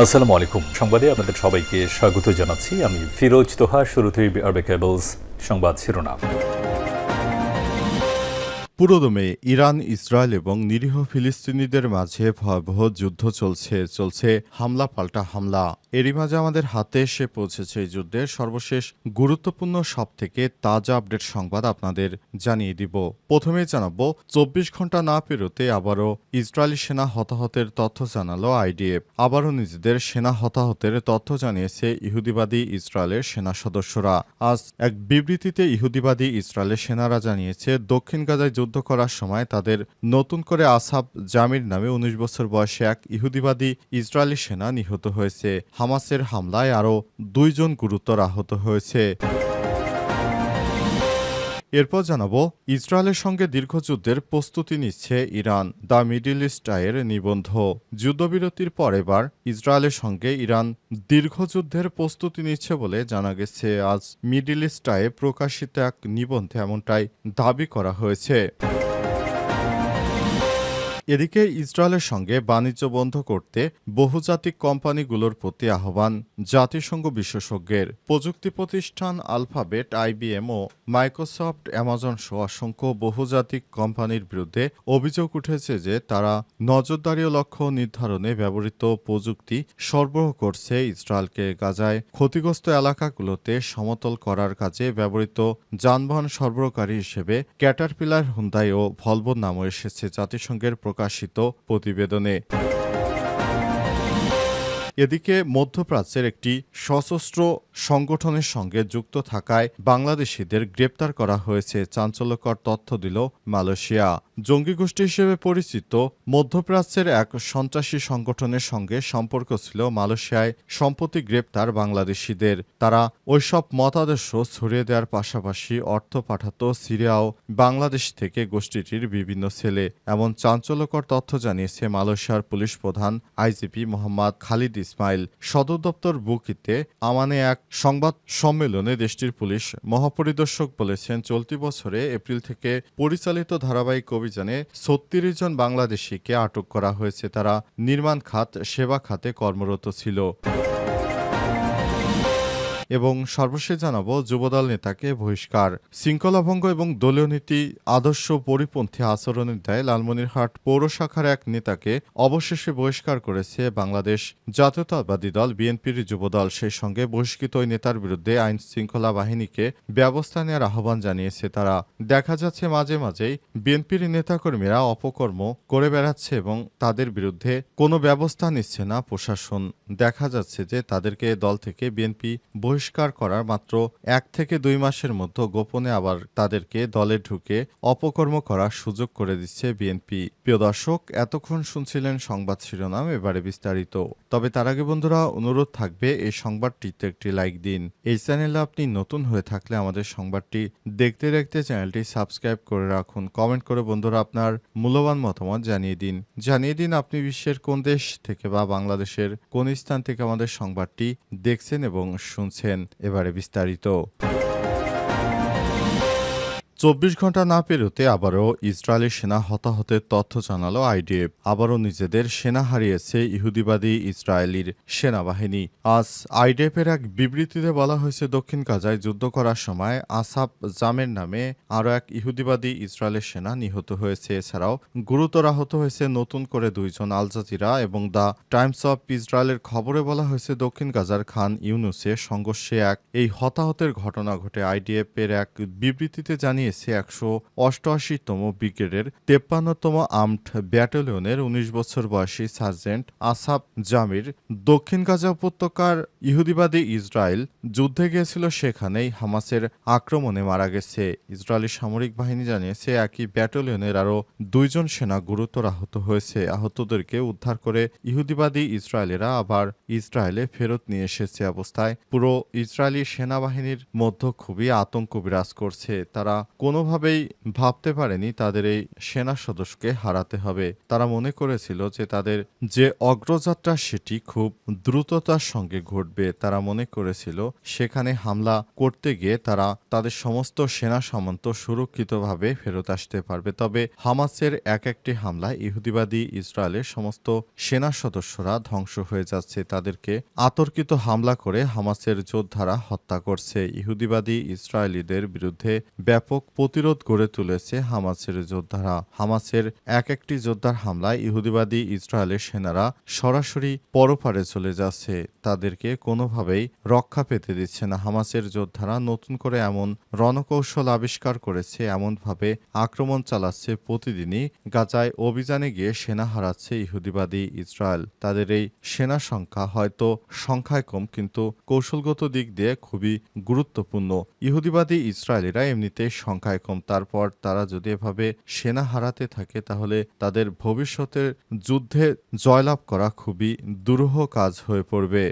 আসসালামু আলাইকুম। সংবাদে আপনাদের সবাইকে স্বাগত জানাচ্ছি। আমি ফিরোজ তোহা শুরুতেই আরবে কেবলস সংবাদ শিরোনাম। পুরোদমে ইরান, ইসরায়েল এবং নিরীহ ফিলিস্তিনিদের মাঝে ভয়াবহ যুদ্ধ চলছে চলছে হামলা পাল্টা হামলা। এরই মাঝে আমাদের হাতে এসে পৌঁছেছে এই যুদ্ধের সর্বশেষ গুরুত্বপূর্ণ সব থেকে তাজা আপডেট সংবাদ আপনাদের জানিয়ে দিব। প্রথমেই জানাব, চব্বিশ ঘণ্টা না পেরোতে আবারও ইসরায়েলি সেনা হতাহতের তথ্য জানালো আইডিএফ। আবারও নিজেদের সেনা হতাহতের তথ্য জানিয়েছে ইহুদিবাদী ইসরায়েলের সেনা সদস্যরা। আজ এক বিবৃতিতে ইহুদিবাদী ইসরায়েলের সেনারা জানিয়েছে, দক্ষিণ গাজায় যুদ্ধ করার সময় তাদের নতুন করে আসাব জামির নামে উনিশ বছর বয়সে এক ইহুদিবাদী ইসরায়েলি সেনা নিহত হয়েছে। হামাসের হামলায় আরও দুইজন গুরুতর আহত হয়েছে। এরপর জানাব, ইসরায়েলের সঙ্গে দীর্ঘযুদ্ধের প্রস্তুতি নিচ্ছে ইরান, দ্য মিডিল ইস্ট আয়ের নিবন্ধ। যুদ্ধবিরতির পর এবার ইসরায়েলের সঙ্গে ইরান দীর্ঘযুদ্ধের প্রস্তুতি নিচ্ছে বলে জানা গেছে। আজ মিডিল ইস্ট আয়ে প্রকাশিত এক নিবন্ধে এমনটাই দাবি করা হয়েছে। এদিকে ইসরায়েলের সঙ্গে বাণিজ্য বন্ধ করতে বহুজাতিক কোম্পানিগুলোর প্রতি আহ্বান জাতিসংঘ বিশেষজ্ঞের। প্রযুক্তি প্রতিষ্ঠান আলফাবেট, আইবিএম ও মাইক্রোসফট, অ্যামাজন সহ অসংখ্য বহুজাতিক কোম্পানির বিরুদ্ধে অভিযোগ উঠেছে যে তারা নজরদারি লক্ষ্য নির্ধারণে ব্যবহৃত প্রযুক্তি সরবরাহ করছে ইসরায়েলকে। গাজায় ক্ষতিগ্রস্ত এলাকাগুলোতে সমতল করার কাজে ব্যবহৃত যানবাহন সরবরাহকারী হিসেবে ক্যাটারপিলার, হুন্দাই ও ভলভো নামও এসেছে জাতিসংঘের প্রকাশিত প্রতিবেদনে। এদিকে মধ্যপ্রাচ্যের একটি সশস্ত্র সংগঠনের সঙ্গে যুক্ত থাকায় বাংলাদেশিদের গ্রেপ্তার করা হয়েছে। চাঞ্চল্যকর তথ্য দিল মালয়েশিয়া। জঙ্গি গোষ্ঠী হিসেবে পরিচিত মধ্যপ্রাচ্যের এক সন্ত্রাসী সংগঠনের সঙ্গে সম্পর্ক ছিল মালয়েশিয়ায়। সম্প্রতি গ্রেপ্তার বাংলাদেশিদের। তারা ওইসব মতাদর্শ ছড়িয়ে দেওয়ার পাশাপাশি অর্থ পাঠাত সিরিয়া ও বাংলাদেশ থেকে গোষ্ঠীটির বিভিন্ন ছেলে। এমন চাঞ্চল্যকর তথ্য জানিয়েছে মালয়েশিয়ার পুলিশ প্রধান আইজিপি মোহাম্মদ খালিদ ইসমাইল। সদর দপ্তর বুকিতে আমানে এক সংবাদ সম্মেলনে দেশটির পুলিশ মহাপরিদর্শক বলেছেন, চলতি বছরে এপ্রিল থেকে পরিচালিত ধারাবাহিক অভিযানে ছত্রিশ জন বাংলাদেশিকে আটক করা হয়েছে। তারা নির্মাণ খাত, সেবা খাতে কর্মরত ছিল। এবং সর্বশেষ জানাব যুবদল নেতাকে বহিষ্কার। শৃঙ্খলাভঙ্গ এবং দলীয় নীতি, আদর্শ পরিপন্থী আচরণের দায়ে লালমনিরহাট পৌর শাখার এক নেতাকে অবশেষে বহিষ্কার করেছে বাংলাদেশ। জাতীয়তাবাদী দল বিএনপির যুবদল সেই সঙ্গে বহিষ্কৃত ওই নেতার বিরুদ্ধে আইন শৃঙ্খলা বাহিনীকে ব্যবস্থা নেওয়ার আহ্বান জানিয়েছে তারা। দেখা যাচ্ছে মাঝে মাঝেই বিএনপির নেতাকর্মীরা অপকর্ম করে বেড়াচ্ছে এবং তাদের বিরুদ্ধে কোনো ব্যবস্থা নিচ্ছে না প্রশাসন। দেখা যাচ্ছে যে তাদেরকে দল থেকে বিএনপি বহিষ্কার করার মাত্র এক থেকে দুই মাসের মধ্যে গোপনে আবার তাদেরকে দলে ঢুকে অপকর্ম করার সুযোগ করে দিচ্ছে বিএনপি। প্রিয় দর্শক, এতক্ষণ শুনছিলেন সংবাদ শিরোনাম, এবারে বিস্তারিত। তবে তার আগে বন্ধুরা, অনুরোধ থাকবে এই সংবাদটিতে একটি লাইক দিন। এই চ্যানেলে আপনি নতুন হয়ে থাকলে আমাদের সংবাদটি দেখতে দেখতে চ্যানেলটি সাবস্ক্রাইব করে রাখুন। কমেন্ট করে বন্ধুরা আপনার মূল্যবান মতামত জানিয়ে দিন। জানিয়ে দিন আপনি বিশ্বের কোন দেশ থেকে বা বাংলাদেশের কোন স্থান থেকে আমাদের সংবাদটি দেখছেন এবং শুনছেন। এবারে বিস্তারিত। চব্বিশ ঘণ্টা না পেরোতে আবারও ইসরায়েলি সেনা হতাহতের তথ্য জানালো আইডিএফ। আবারও নিজেদের সেনা হারিয়েছে ইহুদিবাদী ইসরায়েলির সেনাবাহিনী। আজ আইডিএফের এক বিবৃতিতে বলা হয়েছে, দক্ষিণ গাজায় যুদ্ধ করার সময় আসাব জামের নামে আরও এক ইহুদিবাদী ইসরায়েলের সেনা নিহত হয়েছে। এছাড়াও গুরুতর আহত হয়েছে নতুন করে দুইজন আল জাজিরা এবং দ্য টাইমস অফ ইসরায়েলের খবরে বলা হয়েছে, দক্ষিণ গাজার খান ইউনুসে সংঘর্ষে এক এই হতাহতের ঘটনা ঘটে আইডিএফ এর এক বিবৃতিতে জানিয়ে জানিয়েছে একশো অষ্টআশিতম ব্রিগেডের তেপ্পান্নতম আর্মড ব্যাটালিয়নের উনিশ বছর বয়সী সার্জেন্ট আসাব জামির। দক্ষিণ গাজা উপত্যকার ইহুদিবাদী ইসরায়েল যুদ্ধে গিয়েছিল সেখানেই হামাসের আক্রমণে মারা গেছে। ইসরায়েলি সামরিক বাহিনী জানিয়েছে, একই ব্যাটালিয়নের আরও দুইজন সেনা গুরুতর আহত হয়েছে। আহতদেরকে উদ্ধার করে ইহুদিবাদী ইসরায়েলেরা আবার ইসরায়েলে ফেরত নিয়ে এসেছে অবস্থায়। পুরো ইসরায়েলি সেনাবাহিনীর মধ্যে খুবই আতঙ্ক বিরাজ করছে। তারা কোনোভাবেই ভাবতে পারেনি তাদের এই সেনা সদস্যকে হারাতে হবে। তারা মনে করেছিল যে তাদের যে অগ্রযাত্রা সেটি খুব দ্রুততার সঙ্গে ঘটবে। তারা মনে করেছিল সেখানে হামলা করতে গিয়ে তারা তাদের সমস্ত সেনা সামন্ত সুরক্ষিতভাবে ফেরত আসতে পারবে। তবে হামাসের এক একটি হামলায় ইহুদিবাদী ইসরায়েলের সমস্ত সেনা সদস্যরা ধ্বংস হয়ে যাচ্ছে। তাদেরকে আতর্কিত হামলা করে হামাসের যোদ্ধারা হত্যা করছে। ইহুদিবাদী ইসরায়েলিদের বিরুদ্ধে ব্যাপক প্রতিরোধ গড়ে তুলেছে হামাসের যোদ্ধারা। হামাসের এক একটি যোদ্ধার হামলায় ইহুদিবাদী ইসরায়েলের সেনারা সরাসরি পরপারে চলে যাচ্ছে। তাদেরকে কোনোভাবেই রক্ষা পেতে দিচ্ছে না। হামাসের যোদ্ধারা নতুন করে এমন রণকৌশল আবিষ্কার করেছে, এমনভাবে আক্রমণ চালাচ্ছে প্রতিদিনই। গাজায় অভিযানে গিয়ে সেনা হারাচ্ছে ইহুদিবাদী ইসরায়েল। তাদের এই সেনা সংখ্যা হয়তো সংখ্যায় কম, কিন্তু কৌশলগত দিক দিয়ে খুবই গুরুত্বপূর্ণ। ইহুদিবাদী ইসরায়েলিরা এমনিতেই সংখ্যায় কম। তারপর তারা যদি এভাবে সেনা হারাতে থাকে, তাহলে তাদের ভবিষ্যতের যুদ্ধে জয়লাভ করা খুবই দুরূহ কাজ হয়ে পড়বে।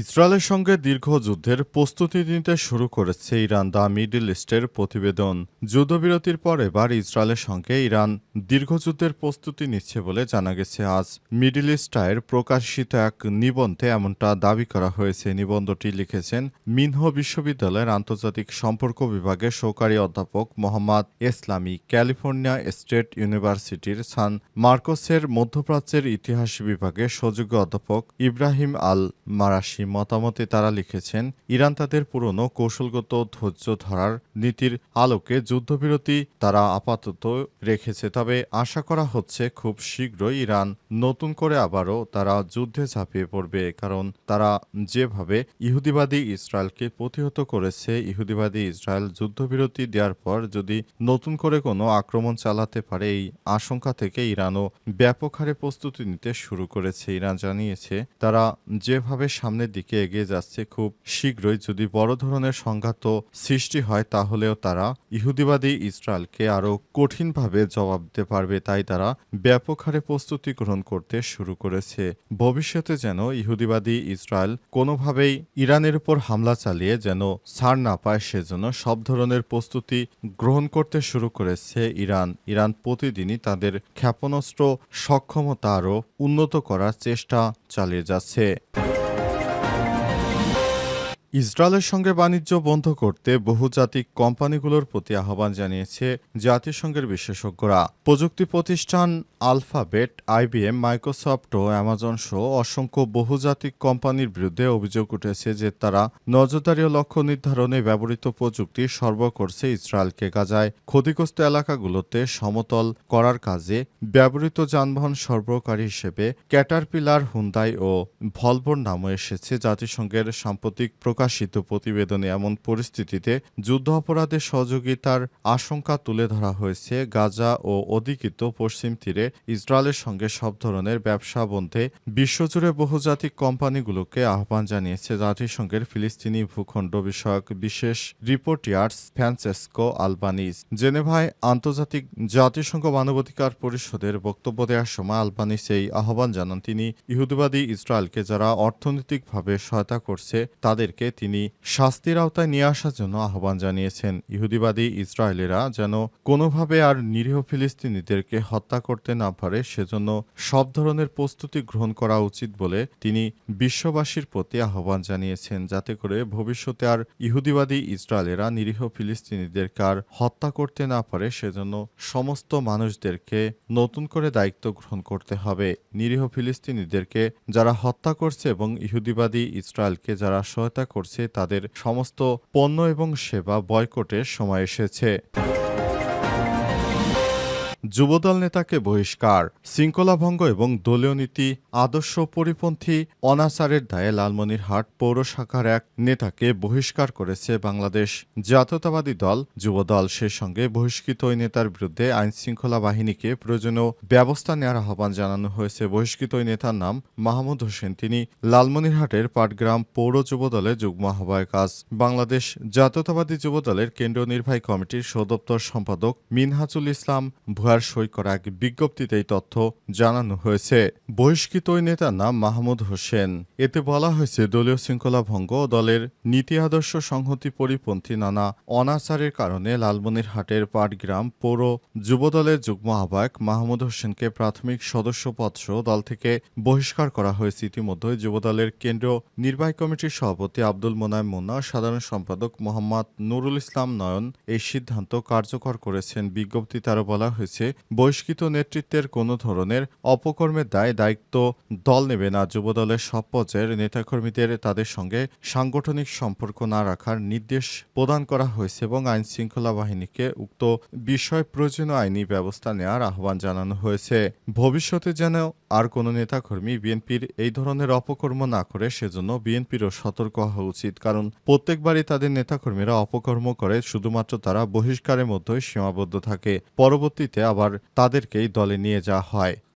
ইসরায়েলের সঙ্গে দীর্ঘ যুদ্ধের প্রস্তুতি নিতে শুরু করেছে ইরান দ্য মিডল ইস্টের প্রতিবেদন। যুদ্ধবিরতির পর এবার ইসরায়েলের সঙ্গে ইরান দীর্ঘযুদ্ধের প্রস্তুতি নিচ্ছে বলে জানা গেছে। আজ মিডল ইস্টায়ের প্রকাশিত এক নিবন্ধে এমনটা দাবি করা হয়েছে। নিবন্ধটি লিখেছেন মিনহ বিশ্ববিদ্যালয়ের আন্তর্জাতিক সম্পর্ক বিভাগের সহকারী অধ্যাপক মোহাম্মদ ইসলামী ক্যালিফোর্নিয়া স্টেট ইউনিভার্সিটির সান মার্কোসের মধ্যপ্রাচ্যের ইতিহাস বিভাগের সুযোগ্য অধ্যাপক ইব্রাহিম আল মারাশি মতামতে তারা লিখেছেন, ইরান তাদের পুরনো কৌশলগত ধৈর্য ধরার নীতির আলোকে যুদ্ধবিরতি তারা আপাতত রেখেছে। তবে আশা করা হচ্ছে খুব শীঘ্রই ইরান নতুন করে আবারও তারা যুদ্ধে ঝাঁপিয়ে পড়বে, কারণ তারা যেভাবে ইহুদিবাদী ইসরায়েলকে প্রতিহত করেছে, ইহুদিবাদী ইসরায়েল যুদ্ধবিরতি দেওয়ার পর যদি নতুন করে কোনো আক্রমণ চালাতে পারে, এই আশঙ্কা থেকে ইরানও ব্যাপক হারে প্রস্তুতি নিতে শুরু করেছে। ইরান জানিয়েছে, তারা যেভাবে সামনের দিকে এগিয়ে যাচ্ছে খুব শীঘ্রই। যদি বড় ধরনের সংঘাত সৃষ্টি হয়, তাহলেও তারা ইহুদিবাদী ইসরায়েলকে আরও কঠিনভাবে জবাব দিতে পারবে। তাই তারা ব্যাপক হারে প্রস্তুতি গ্রহণ করতে শুরু করেছে। ভবিষ্যতে যেন ইহুদিবাদী ইসরায়েল কোনোভাবেই ইরানের উপর হামলা চালিয়ে যেন ছাড় না পায়, সেজন্য সব ধরনের প্রস্তুতি গ্রহণ করতে শুরু করেছে ইরান। ইরান প্রতিদিনই তাদের ক্ষেপণাস্ত্র সক্ষমতা আরও উন্নত করার চেষ্টা চালিয়ে যাচ্ছে। ইসরায়েলের সঙ্গে বাণিজ্য বন্ধ করতে বহুজাতিক কোম্পানিগুলোর প্রতি আহ্বান জানিয়েছে জাতিসংঘের বিশেষজ্ঞরা। প্রযুক্তি প্রতিষ্ঠান আলফাবেট, আইবিএম, মাইক্রোসফট ও অ্যামাজন সহ অসংখ্য বহুজাতিক কোম্পানির বিরুদ্ধে অভিযোগ উঠেছে যে তারা নজরদারি ও লক্ষ্য নির্ধারণে ব্যবহৃত প্রযুক্তি সরবরাহ করছে ইসরায়েলকে গাজায়। ক্ষতিগ্রস্ত এলাকাগুলোতে সমতল করার কাজে ব্যবহৃত যানবাহন সরবরাহকারী হিসেবে ক্যাটারপিলার, হুন্দাই ও ভলভোর নামও এসেছে জাতিসংঘের সাম্প্রতিক প্রকাশিত প্রতিবেদনে এমন পরিস্থিতিতে যুদ্ধ অপরাধের সহযোগিতার আশঙ্কা তুলে ধরা হয়েছে। গাজা ও অধিকৃত পশ্চিম তীরে ইসরায়েলের সঙ্গে সব ধরনের ব্যবসা বন্ধে বিশ্বজুড়ে বহুজাতিক কোম্পানিগুলোকে আহ্বান জানিয়েছে জাতিসংঘের ফিলিস্তিনি ভূখণ্ড বিষয়ক বিশেষ রিপোর্টিয়ার্স ফ্রান্সেসকো আলবানিজ জেনেভায় আন্তর্জাতিক জাতিসংঘ মানবাধিকার পরিষদের বক্তব্য দেওয়ার সময় আলবানিস এই আহ্বান জানান। তিনি ইহুদিবাদী ইসরায়েলকে যারা অর্থনৈতিকভাবে সহায়তা করছে তাদেরকে তিনি শাস্তির আওতায় নিয়ে আসার জন্য আহ্বান জানিয়েছেন। ইহুদিবাদী ইসরায়েলেরা যেন কোনোভাবে আর নিরীহ ফিলিস্তিনিদেরকে হত্যা করতে না পারে, সেজন্য সব ধরনের প্রস্তুতি গ্রহণ করা উচিত বলে তিনি বিশ্ববাসীর প্রতি আহ্বান জানিয়েছেন, যাতে করে ভবিষ্যতে আর ইহুদিবাদী ইসরায়েলেরা নিরীহ ফিলিস্তিনিদেরকে আর হত্যা করতে না পারে, সেজন্য সমস্ত মানুষদেরকে নতুন করে দায়িত্ব গ্রহণ করতে হবে। নিরীহ ফিলিস্তিনিদেরকে যারা হত্যা করছে এবং ইহুদিবাদী ইসরায়েলকে যারা সহায়তা করছে তাদের সমস্ত পণ্য এবং সেবা বয়কটের সময় এসেছে। যুবদল নেতাকে বহিষ্কার শৃঙ্খলাভঙ্গ এবং দলীয় নীতি, আদর্শ পরিপন্থী অনাচারের দায়ে লালমনিরহাট পৌর শাখার এক নেতাকে বহিষ্কার করেছে বাংলাদেশ। জাতীয়তাবাদী দল যুবদল সে সঙ্গে বহিষ্কৃত ওই নেতার বিরুদ্ধে আইন শৃঙ্খলা বাহিনীকে প্রয়োজনীয় ব্যবস্থা নেওয়ার আহ্বান জানানো হয়েছে। বহিষ্কৃত ওই নেতার নাম মাহমুদ হোসেন। তিনি লালমনিরহাটের পাটগ্রাম পৌর যুবদলে যুগ্ম আহ্বায়ক। আজ বাংলাদেশ জাতীয়তাবাদী যুবদলের কেন্দ্রীয় নির্বাহী কমিটির সদপ্তর সম্পাদক মিনহাজুল ইসলাম ভুয়া নেতার সই করা এক বিজ্ঞপ্তিতে এই তথ্য জানানো হয়েছে। বহিষ্কৃত ওই নেতার নাম মাহমুদ হোসেন। এতে বলা হয়েছে, দলীয় শৃঙ্খলা ভঙ্গ ও দলের নীতি আদর্শ সংহতি পরিপন্থী নানা অনাচারের কারণে লালমনিরহাটের পাটগ্রাম পৌর যুবদলের যুগ্ম আহ্বায়ক মাহমুদ হোসেনকে প্রাথমিক সদস্য পদসহ দল থেকে বহিষ্কার করা হয়েছে। ইতিমধ্যে যুবদলের কেন্দ্রীয় নির্বাহী কমিটির সভাপতি আব্দুল মোনায়েম মুন্না, সাধারণ সম্পাদক মোহাম্মদ নুরুল ইসলাম নয়ন এই সিদ্ধান্ত কার্যকর করেছেন। বিজ্ঞপ্তিতে আরও বলা হয়েছে বহিষ্কৃত নেতৃত্বের কোনো ধরনের অপকর্মের দায় দায়িত্ব দল নেবে না। যুবদলের সব পর্যায়ের নেতাকর্মীদের তাদের সঙ্গে সাংগঠনিক সম্পর্ক না রাখার নির্দেশ প্রদান করা হয়েছে এবং আইন শৃঙ্খলা বাহিনীকে উক্ত বিষয় প্রয়োজনীয় আইনি ব্যবস্থা নেওয়ার আহ্বান জানানো হয়েছে। ভবিষ্যতে যেন আর কোনো নেতাকর্মী বিএনপির এই ধরনের অপকর্ম না করে সেজন্য বিএনপিরও সতর্ক হওয়া উচিত। কারণ প্রত্যেকবারই তাদের নেতাকর্মীরা অপকর্ম করে, শুধুমাত্র তারা বহিষ্কারের মধ্যেই সীমাবদ্ধ থাকে। পরবর্তীতে আবার তাদেরকেই দলে নিয়ে যাওয়া হয়।